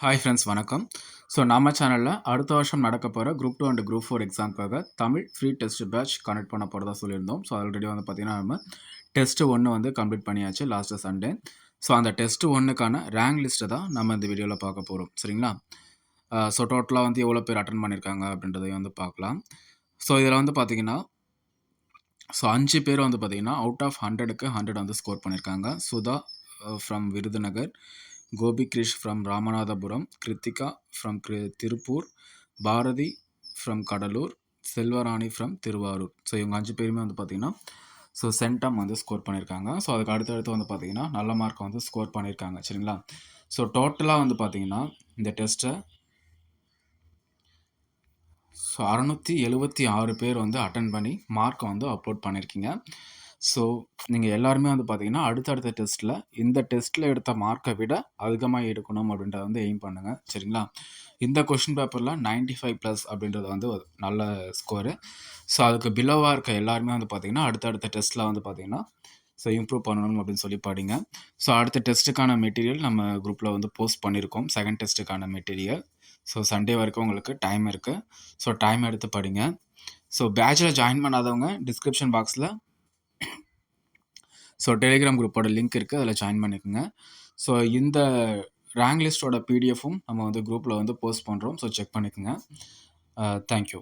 Hi friends வணக்கம். So நம்ம சேனலில் அடுத்த வருஷம் நடக்க போகிற group two and group four எக்ஸாம்க்காக Tamil free test batch connect பண்ண போகிறதா சொல்லியிருந்தோம். ஸோ ஆல்ரெடி வந்து பார்த்திங்கன்னா நம்ம டெஸ்ட்டு ஒன்று வந்து கம்ப்ளீட் பண்ணியாச்சு லாஸ்ட்டு சண்டே ஸோ அந்த டெஸ்ட்டு ஒன்றுக்கான ரேங்க் லிஸ்ட்டை தான் நம்ம இந்த வீடியோவில் பார்க்க போகிறோம் சரிங்களா? ஸோ டோட்டலாக வந்து எவ்வளோ பேர் அட்டன் பண்ணியிருக்காங்க அப்படின்றதையும் வந்து பார்க்கலாம். ஸோ இதில் வந்து பார்த்திங்கன்னா ஸோ அஞ்சு பேர் வந்து பார்த்திங்கன்னா அவுட் ஆஃப் ஹண்ட்ரடுக்கு ஹண்ட்ரட் வந்து ஸ்கோர் பண்ணியிருக்காங்க. Sudha from Virudhunagar. Gopikrish from Ramanathapuram Krithika from Tiruppur Bharathi from Cuddalore Selvarani from Thiruvarur. So இவங்க அஞ்சு பேருமே வந்து பார்த்திங்கன்னா ஸோ சென்டம் வந்து ஸ்கோர் பண்ணியிருக்காங்க ஸோ அதுக்கு அடுத்தடுத்து வந்து பார்த்திங்கன்னா நல்ல மார்க் வந்து ஸ்கோர் பண்ணியிருக்காங்க சரிங்களா? ஸோ டோட்டலாக வந்து பார்த்திங்கன்னா இந்த டெஸ்ட்டை ஸோ அறநூற்றி எழுபத்தி ஆறு பேர் வந்து அட்டன் பண்ணி மார்க்கை வந்து அப்லோட் பண்ணியிருக்கீங்க ஸோ நீங்கள் எல்லாருமே வந்து பார்த்தீங்கன்னா அடுத்தடுத்த டெஸ்ட்டில் இந்த டெஸ்ட்டில் எடுத்த மார்க்கை விட அதிகமாக எடுக்கணும் அப்படின்றத வந்து எய்ம் பண்ணுங்கள் சரிங்களா? இந்த கொஷின் பேப்பரில் நைன்டி ஃபைவ் ப்ளஸ் அப்படின்றது வந்து ஒரு நல்ல ஸ்கோரு ஸோ அதுக்கு பிலோவாக இருக்க எல்லாருமே வந்து பார்த்திங்கன்னா அடுத்தடுத்த டெஸ்ட்டில் வந்து பார்த்திங்கன்னா ஸோ இம்ப்ரூவ் பண்ணணும் அப்படின்னு சொல்லி படிங்க. ஸோ அடுத்த டெஸ்ட்டுக்கான மெட்டீரியல் நம்ம குரூப்பில் வந்து போஸ்ட் பண்ணியிருக்கோம் செகண்ட் டெஸ்ட்டுக்கான மெட்டீரியல் ஸோ சண்டே வரைக்கும் உங்களுக்கு டைம் இருக்குது ஸோ டைம் எடுத்து படிங்க. ஸோ பேட்சில் ஜாயின் பண்ணாதவங்க டிஸ்கிரிப்ஷன் பாக்ஸில் ஸோ டெலிகிராம் குரூப்போட லிங்க் இருக்குது அதில் ஜாயின் பண்ணிக்கோங்க. ஸோ இந்த ரேங்க் லிஸ்ட்டோட பிடிஎஃப்பும் நம்ம வந்து குரூப்பில் வந்து போஸ்ட் பண்ணுறோம் ஸோ செக் பண்ணிக்கோங்க. Uh, thank you